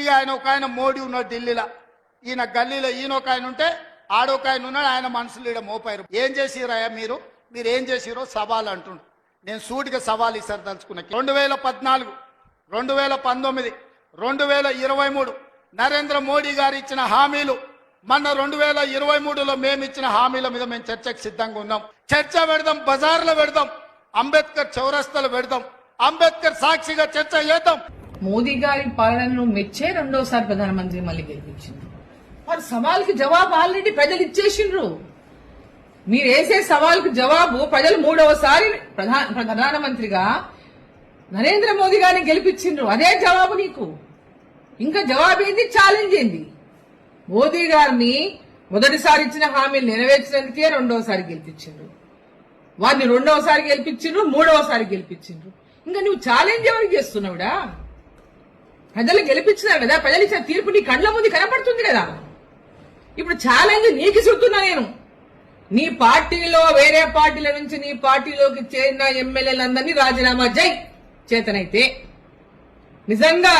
ఇక ఆయన ఒక ఆయన మోడీ ఉన్నాడు ఢిల్లీలో. ఈయన గల్లీలో ఈయన ఒక ఆయన ఉంటే ఆడొక ఆయన ఉన్నాడు ఆయన మనుషులు ఈడ మోపారు ఏం చేసిరాయా మీరు? మీరు ఏం చేసిరో సవాల్ అంటుండు. నేను సూటిగా సవాల్ ఇస్తారు తలుచుకున్నా. రెండు వేల పద్నాలుగు రెండు వేల పంతొమ్మిది రెండు వేల ఇరవై మూడు నరేంద్ర మోడీ గారు ఇచ్చిన హామీలు మొన్న రెండు వేల ఇరవై మూడులో మేము ఇచ్చిన హామీల మీద మేము చర్చకు సిద్ధంగా ఉన్నాం. చర్చ పెడదాం బజార్లో పెడదాం అంబేద్కర్ చౌరస్తాలో పెడదాం అంబేద్కర్ సాక్షిగా చర్చ చేద్దాం. మోదీ గారి పాలనను మెచ్చే రెండోసారి ప్రధానమంత్రి మళ్ళీ గెలిపించింది. వారి సవాల్కి జవాబు ఆల్రెడీ ప్రజలు ఇచ్చేసిండ్రు. మీరు వేసే జవాబు ప్రజలు మూడవసారి ప్రధానమంత్రిగా నరేంద్ర మోదీ గారిని గెలిపించిండ్రు. అదే జవాబు నీకు. ఇంకా జవాబు ఏంది ఛాలెంజ్ ఏంది? మోదీ గారిని మొదటిసారి ఇచ్చిన హామీలు నెరవేర్చినందుకే రెండవసారి గెలిపించిండ్రు. వారిని రెండవసారి గెలిపించిండ్రు మూడవసారి గెలిపించిండ్రు. ఇంకా నువ్వు ఛాలెంజ్ ఎవరికి చేస్తున్నావుడా? ప్రజలు గెలిపించినారు కదా ప్రజలు ఇచ్చిన తీర్పు నీ కళ్ళ ముందు కనపడుతుంది కదా. ఇప్పుడు ఛాలెంజ్ నీకు చూస్తున్నా నేను. నీ పార్టీలో వేరే పార్టీల నుంచి నీ పార్టీలోకి చేరిన ఎమ్మెల్యేలందరినీ రాజీనామా జై చేతనైతే నిజంగా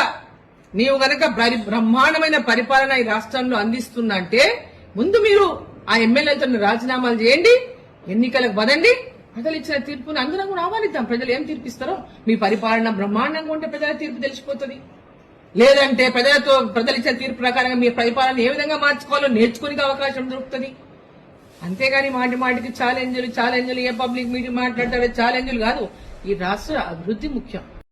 నీవు గనక బ్రహ్మాండమైన పరిపాలన ఈ రాష్ట్రంలో అందిస్తున్నా అంటే ముందు మీరు ఆ ఎమ్మెల్యేలతో రాజీనామాలు చేయండి ఎన్నికలకు వదండి ప్రజలు ఇచ్చిన తీర్పుని అందరం కూడా ఆహ్వానిద్దాం. ప్రజలు ఏం తీర్పిస్తారో? మీ పరిపాలన బ్రహ్మాండంగా ఉంటే ప్రజల తీర్పు తెలిసిపోతుంది. లేదంటే ప్రజలతో ప్రజలు ఇచ్చిన తీర్పు ప్రకారంగా మీ పరిపాలన ఏ విధంగా మార్చుకోవాలో నేర్చుకునే అవకాశం దొరుకుతుంది. అంతేగాని మాటి మాటికి ఛాలెంజ్లు ఛాలెంజ్లు ఏ పబ్లిక్ మీటింగ్ మాట్లాడతారో ఛాలెంజ్లు కాదు. ఈ రాష్ట్ర అభివృద్ధి ముఖ్యం.